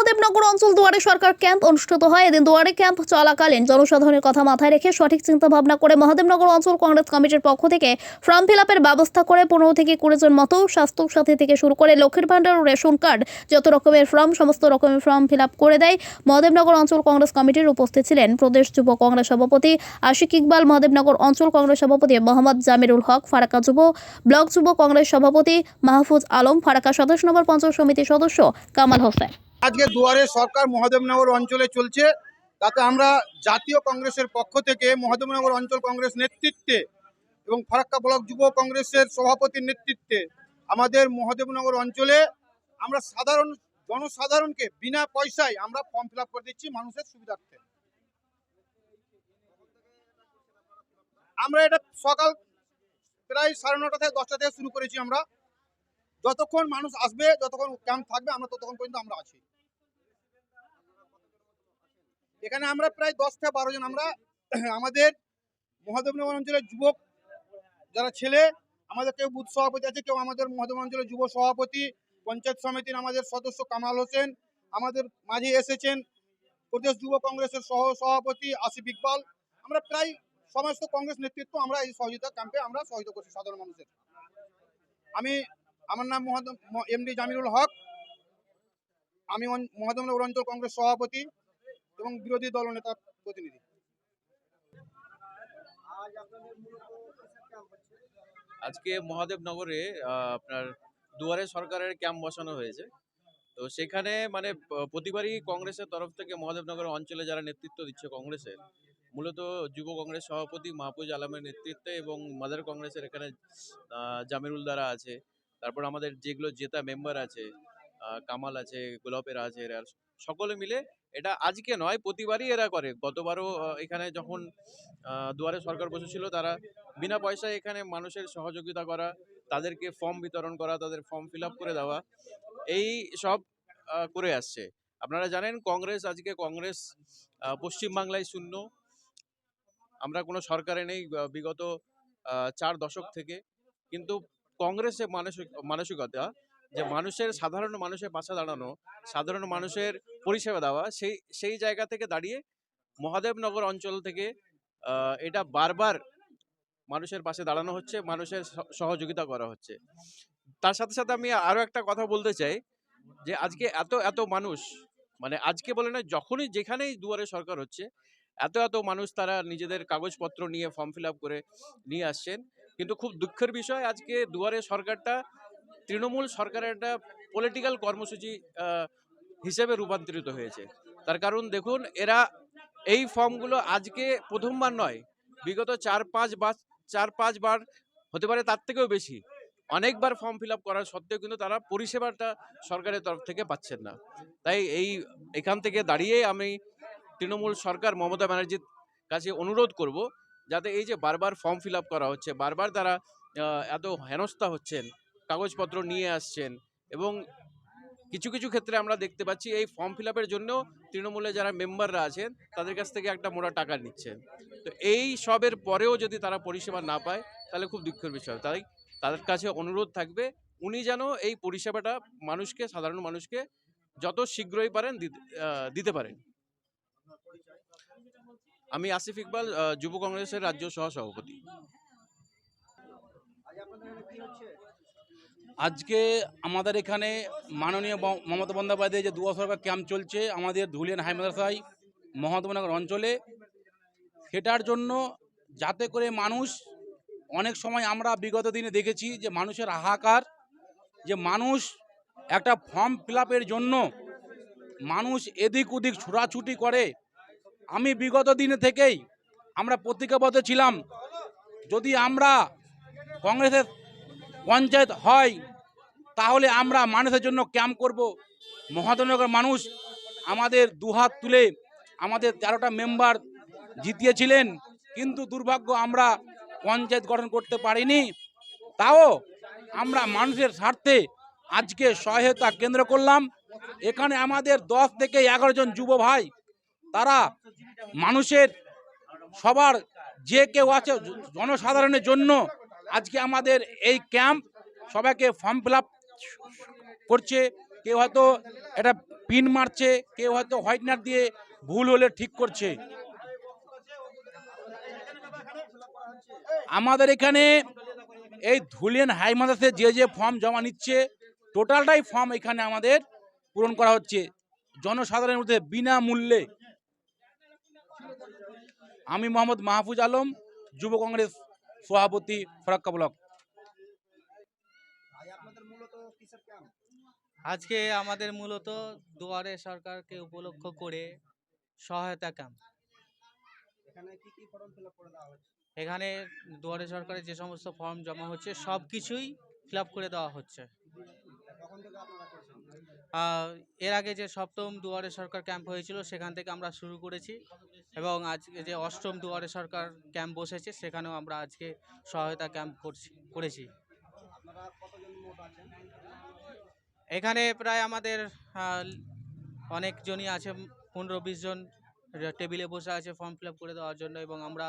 মহাদেবনগর অঞ্চল দুয়ারে সরকার ক্যাম্প অনুষ্ঠিত হয়। এদিন দুয়ারে ক্যাম্প চলাকালীন জনসাধারণের কথা মাথায় রেখে সঠিক চিন্তা ভাবনা করে মহাদেবনগর অঞ্চল কংগ্রেস কমিটির পক্ষ থেকে ফর্ম ফিল ব্যবস্থা করে পনেরো থেকে কুড়ি জন মতো স্বাস্থ্য সাথী থেকে শুরু করে লক্ষ্মীর ভাণ্ডার ও রেশন কার্ড যত রকমের ফর্ম, সমস্ত রকমের ফর্ম ফিল করে দেয়। মহাদেবনগর অঞ্চল কংগ্রেস কমিটির উপস্থিত ছিলেন প্রদেশ যুব কংগ্রেস সভাপতি আশিক ইকবাল, মহাদেবনগর অঞ্চল কংগ্রেস সভাপতি মোহাম্মদ জামিরুল হক ফারাকা যুব, ব্লক যুব কংগ্রেস সভাপতি মাহফুজ আলম ফারাকা সদস্য নম্বর পঞ্চাশ সমিতির সদস্য কামাল হোসেন। আজকে দুয়ারে সরকার মহাদেবনগর অঞ্চলে চলছে। তাতে আমরা জাতীয় কংগ্রেসের পক্ষ থেকে মহাদেবনগর অঞ্চল কংগ্রেস নেতৃত্বে এবং ফারাক্কা ব্লক যুব কংগ্রেসের সভাপতির নেতৃত্বে আমাদের মহাদেবনগর অঞ্চলে আমরা সাধারণ জনসাধারণকে বিনা পয়সায় আমরা ফর্ম ফিল করে দিচ্ছি মানুষের সুবিধার্থে। আমরা এটা সকাল প্রায় সাড়ে নটা থেকে দশটা থেকে শুরু করেছি আমরা। যতক্ষণ মানুষ আসবে, যতক্ষণ ক্যাম্প থাকবে, আমরা ততক্ষণ পর্যন্ত আমরা আছি। এখানে আমরা প্রায় দশ থেকে বারো জন, আমরা আমাদের মহাদেবনগর অঞ্চলের যুবক যারা ছেলে, আমাদের কেউ বুথ সভাপতি আছে, কেউ আমাদের মহাদেবনগর অঞ্চলের যুব সভাপতি, পঞ্চায়েত সমিতির আমাদের সদস্য কামাল হোসেন, আমাদের মাঝে এসেছেন প্রদেশ যুব কংগ্রেসের সহ সভাপতি আসিফ ইকবাল। আমরা প্রায় সমস্ত কংগ্রেস নেতৃত্ব আমরা এই সহযোগিতা ক্যাম্পে আমরা সহযোগিতা করছি সাধারণ মানুষের। আমি, আমার নাম এমডি জামিরুল হক। আমি মহাদেবনগর অঞ্চল কংগ্রেস সভাপতি। এবং বিরোধী দল নেতার প্রতিনিধি। আজকে মহাদেবনগরে আপনার দুয়ারে সরকারের ক্যাম্প বসানো হয়েছে। তো সেখানে মানে প্রতিবারই কংগ্রেসের তরফ থেকে মহাদেবনগর অঞ্চলে যারা নেতৃত্ব দিচ্ছে কংগ্রেসের মূলত যুব কংগ্রেস সভাপতি মাহফুজ আলমের নেতৃত্বে এবং মাদার কংগ্রেসের এখানে জামিরুল দ্বারা আছে। তারপর আমাদের যেগুলো জেতা মেম্বার আছে কামাল আছে, গোলাপেরা আছে, এরা সকলে মিলে এটা আজকে নয়, প্রতিবারই এরা করে। গতবারও এখানে যখন দুয়ারে সরকার বসেছিল, তারা বিনা পয়সায় এখানে মানুষের সহযোগিতা করা, তাদেরকে ফর্ম বিতরণ করা, তাদের ফর্ম ফিল করে দেওয়া, এই সব করে আসছে। আপনারা জানেন, কংগ্রেস আজকে কংগ্রেস পশ্চিমবাংলায় শূন্য। আমরা কোনো সরকারে নেই বিগত চার দশক থেকে। কিন্তু কংগ্রেসের মানসিক, মানসিকতা যে মানুষের সাধারণ মানুষের পাশে দাঁড়ানো, সাধারণ মানুষের পরিষেবা দেওয়া, সেই সেই জায়গা থেকে দাঁড়িয়ে মহাদেবনগর অঞ্চল থেকে এটা বারবার মানুষের পাশে দাঁড়ানো হচ্ছে, মানুষের সহযোগিতা করা হচ্ছে। তার সাথে সাথে আমি আরও একটা কথা বলতে চাই, যে আজকে এত এত মানুষ মানে আজকে বলে না যখনই যেখানেই দুয়ারে সরকার হচ্ছে, এত এত মানুষ তারা নিজেদের কাগজপত্র নিয়ে ফর্ম ফিল করে নিয়ে আসছেন। কিন্তু খুব দুঃখের বিষয়, আজকে দুয়ারে সরকারটা তৃণমূল সরকারের একটা পলিটিক্যাল কর্মসূচি হিসেবে রূপান্তরিত হয়েছে। তার কারণ দেখুন, এরা এই ফর্মগুলো আজকে প্রথমবার নয়। বিগত চার পাঁচ বার, চার পাঁচবার হতে পারে তার থেকেও বেশি। অনেকবার ফর্ম ফিল আপ করার সত্ত্বেও কিন্তু তারা পরিষেবাটা সরকারের তরফ থেকে পাচ্ছেন না। তাই এই, এখান থেকে দাঁড়িয়ে আমি তৃণমূল সরকার মমতা ব্যানার্জির কাছে অনুরোধ করব, যাতে এই যে বারবার ফর্ম ফিল আপ করা হচ্ছে, বারবার তারা এত হেনস্থা হচ্ছেন কাগজপত্র নিয়ে আসছেন এবং কিছু কিছু ক্ষেত্রে আমরা দেখতে পাচ্ছি এই ফর্ম ফিল আপের জন্য তৃণমূলে যারা মেম্বাররা আছেন, তাদের কাছ থেকে একটা মোটা টাকা নিচ্ছেন। তো এই সবের পরেও যদি তারা পরিষেবা না পায়, তাহলে খুব দুঃখের বিষয়। তাই তাদের কাছে অনুরোধ থাকবে, উনি যেন এই পরিষেবাটা মানুষকে, সাধারণ মানুষকে যত শীঘ্রই পারেন দিতে- দিতে পারেন। আমি আসিফ ইকবাল যুব কংগ্রেসের রাজ্য সহ সভাপতি আজকে আমাদের এখানে মাননীয় মমতা বন্দ্যোপাধ্যায় যে সরকার ক্যাম্প চলছে আমাদের ধুলিয়ান হাই মাদ্রাসায় অঞ্চলে, সেটার জন্য যাতে করে মানুষ, অনেক সময় আমরা বিগত দিনে দেখেছি যে মানুষের হাহাকার, যে মানুষ একটা ফর্ম ফিল জন্য মানুষ এদিক ওদিক ছোড়াছুটি করে। আমি বিগত দিনে থেকেই আমরা প্রতিজ্ঞাবদ্ধ ছিলাম, যদি আমরা কংগ্রেসের পঞ্চায়েত হয় তাহলে আমরা মানুষের জন্য ক্যাম্প করব। মহাদনগর মানুষ আমাদের দুহাত তুলে আমাদের তেরোটা মেম্বার জিতিয়েছিলেন, কিন্তু দুর্ভাগ্য আমরা পঞ্চায়েত গঠন করতে পারিনি। তাও আমরা মানুষের স্বার্থে আজকে সহায়তা কেন্দ্র করলাম। এখানে আমাদের দশ থেকে এগারো জন যুব ভাই, তারা মানুষের সবার যে কেউ আছে, জনসাধারণের জন্য আজকে আমাদের এই ক্যাম্প সবাইকে ফর্ম ফিল করছে, কেউ হয়তো এটা পিন মারছে, কেউ হয়তো হোয়াইটনার দিয়ে ভুল হলে ঠিক করছে। আমাদের এখানে এই ধুলিয়ান হাই মাদ্রাসে যে যে ফর্ম জমা নিচ্ছে টোটালটাই ফর্ম এখানে আমাদের পূরণ করা হচ্ছে, জনসাধারণের মধ্যে বিনামূল্যে। আমি মোহাম্মদ মাহফুজ আলম, যুব কংগ্রেস সভাপতি ফরাক্কা ব্লক। আজকে আমাদের মূলত দুয়ারে সরকারকে উপলক্ষ করে সহায়তা ক্যাম্প এখানে দুয়ারে সরকারের যে সমস্ত ফর্ম জমা হচ্ছে সব কিছুই ফিল করে দেওয়া হচ্ছে। এর আগে যে সপ্তম দুয়ারে সরকার ক্যাম্প হয়েছিল সেখান থেকে আমরা শুরু করেছি। এবং আজকে যে অষ্টম দুয়ারে সরকার ক্যাম্প বসেছে সেখানেও আমরা আজকে সহায়তা ক্যাম্প করছি করেছি। এখানে প্রায় আমাদের অনেকজনই আছে, পনেরো বিশ জন টেবিলে বসে আছে ফর্ম ফিল করে দেওয়ার জন্য এবং আমরা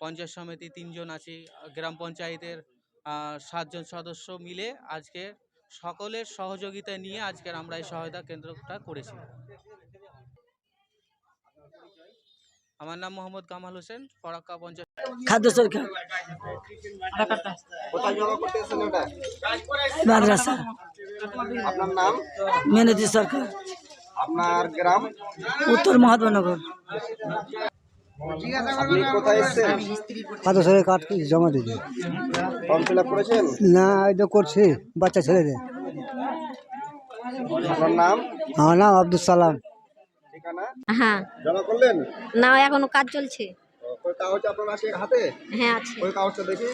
পঞ্চায়েত সমিতি তিনজন আছি, গ্রাম পঞ্চায়েতের সাতজন সদস্য মিলে আজকে সকলের সহযোগিতা নিয়ে আজকের আমরা এই সহায়তা কেন্দ্রটা করেছি। আমার নাম মোহাম্মদ কামাল হোসেন ফরাক্কা পঞ্চায়েত। খাদ্য সরকার। মাদ্রাসা। আপনার নাম? মেনতি সরকার। আপনার গ্রাম? উত্তর মহাদেবনগর আপনি কোথায় এসেছেন? খাদ্য সরকার জমা দিয়েছে ফর্ম ফিল আপ করেছেন? না এটা করছি বাচ্চা ছেলেদের। আপনার নাম? আমার নাম আব্দুল সালাম। হ্যাঁ। জমা করলেন? না এখনও কাজ চলছে। ওই কাগজ আপনার আছে হাতে? হ্যাঁ আছে। ওই কাগজটা দেখি?